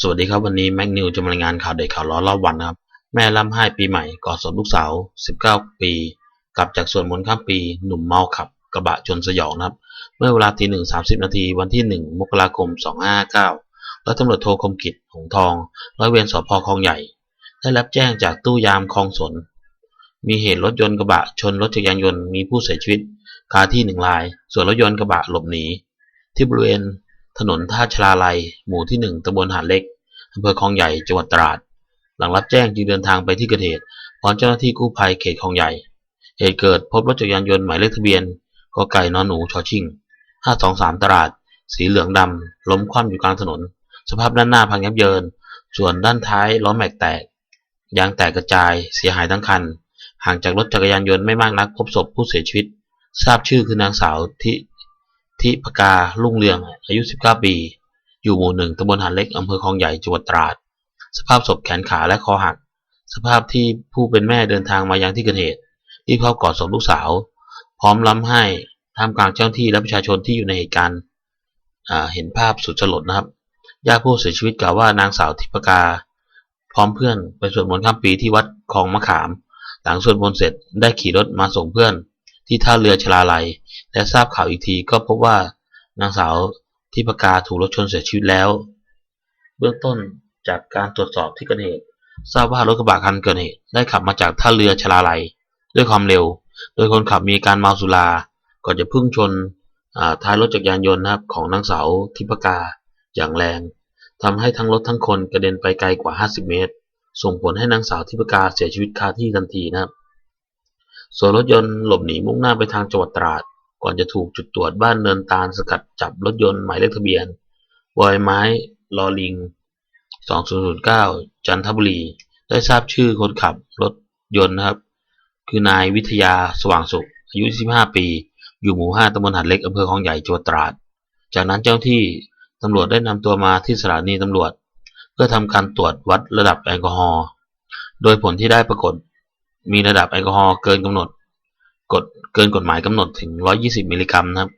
สวัสดีครับวันนี้แม็กนิวจะมารายงานข่าวเด็กข่าวร้อนรอบวันนะครับ แม่ร่ำไห้ปีใหม่กอดศพลูกสาว 19 ปี กลับจากสวนมนต์ข้ามปี หนุ่มเมาขับ กระบะชนสยองนะครับ เมื่อเวลาตีหนึ่งสามสิบนาทีวันที่ 1 มกราคม 2559ร้อยตำรวจโทคมกิจหงทองร้อยเวรสพคลองใหญ่ ได้รับแจ้งจากตู้ยามคลองสน มีเหตุรถยนต์กระบะชนรถจักรยานยนต์มีผู้เสียชีวิตคาที่หนึ่งราย ส่วนรถยนต์กระบะหลบหนีที่บริเวณ ถนนท่าชลาลัย หมู่ที่หนึ่งตำบลหาดเล็กอำเภอคลองใหญ่จังหวัดตราด หลังรับแจ้งจึงเดินทางไปที่เกิดเหตุพร้อมเจ้าหน้าที่กู้ภัยเขตคลองใหญ่ เหตุเกิดพบรถจักรยานยนต์หมายเลขทะเบียนกไก่นอนหนูชอชิง523 ตราด สีเหลืองดำล้มคว่ำอยู่กลางถนน สภาพด้านหน้าพังยับเยิน ส่วนด้านท้ายล้อแม็กแตก ยางแตกกระจาย เสียหายทั้งคัน ห่างจากรถจักรยานยนต์ไม่มากนักพบศพผู้เสียชีวิต ทราบชื่อคือนางสาวทิ ทิพกาลุ่งเรืองอายุ 19 ปี อยู่หมู่หนึ่งตำบลหาดเล็กอำเภอคลองใหญ่จังหวัดตราด สภาพศพแขนขาและคอหัก สภาพที่ผู้เป็นแม่เดินทางมายังที่เกิดเหตุรีบเข้ากอดศพลูกสาว พร้อมล้ำให้ท่ามกลางเจ้าหน้าที่และประชาชนที่อยู่ในเหตุการณ์เห็นภาพสุดสลดนะครับญาติผู้เสียชีวิตกล่าวว่านางสาวทิพกา พร้อมเพื่อนไปสวดมนต์ข้ามปีที่วัดคลองมะขาม หลังสวดมนต์เสร็จได้ขี่รถมาส่งเพื่อน ที่ท่าเรือชลาลัย และทราบข่าวอีกทีก็พบว่านางสาวทิพกาถูกรถชนเสียชีวิตแล้ว เบื้องต้นจากการตรวจสอบที่เกิดเหตุทราบว่ารถกระบะคันเกิดเหตุได้ขับมาจากท่าเรือชลาลัย ด้วยความเร็ว โดยคนขับมีการเมาสุรา ก่อนจะพุ่งชนท้ายรถจักรยานยนต์นะครับของนางสาวทิพกาอย่างแรงทำให้ทั้งรถทั้งคนกระเด็นไปไกลกว่า 50 เมตร ส่งผลให้นางสาวทิพกาเสียชีวิตคาที่ทันทีนะครับส่วนรถยนต์หลบหนีมุ่งหน้าไปทางจังหวัดตราด ก่อนจะถูกจุดตรวจบ้านเนินตาลสกัดจับรถยนต์หมายเลขทะเบียนบอยไม้ลอลิง 2009 จันทบุรี ได้ทราบชื่อคนขับรถยนต์นะครับ คือนายวิทยาสว่างสุข อายุ 25 ปี อยู่หมู่ 5ตำบลหัดเล็กอำเภอคลองใหญ่จังหวัดตราด จากนั้นเจ้าหน้าที่ตำรวจได้นำตัวมาที่สถานีตำรวจ เพื่อทำการตรวจวัดระดับแอลกอฮอล์ โดยผลที่ได้ปรากฏมีระดับแอลกอฮอล์เกินกำหนด กฎเกินกฎหมายกำหนดถึง 120 มิลลิกรัมนะครับ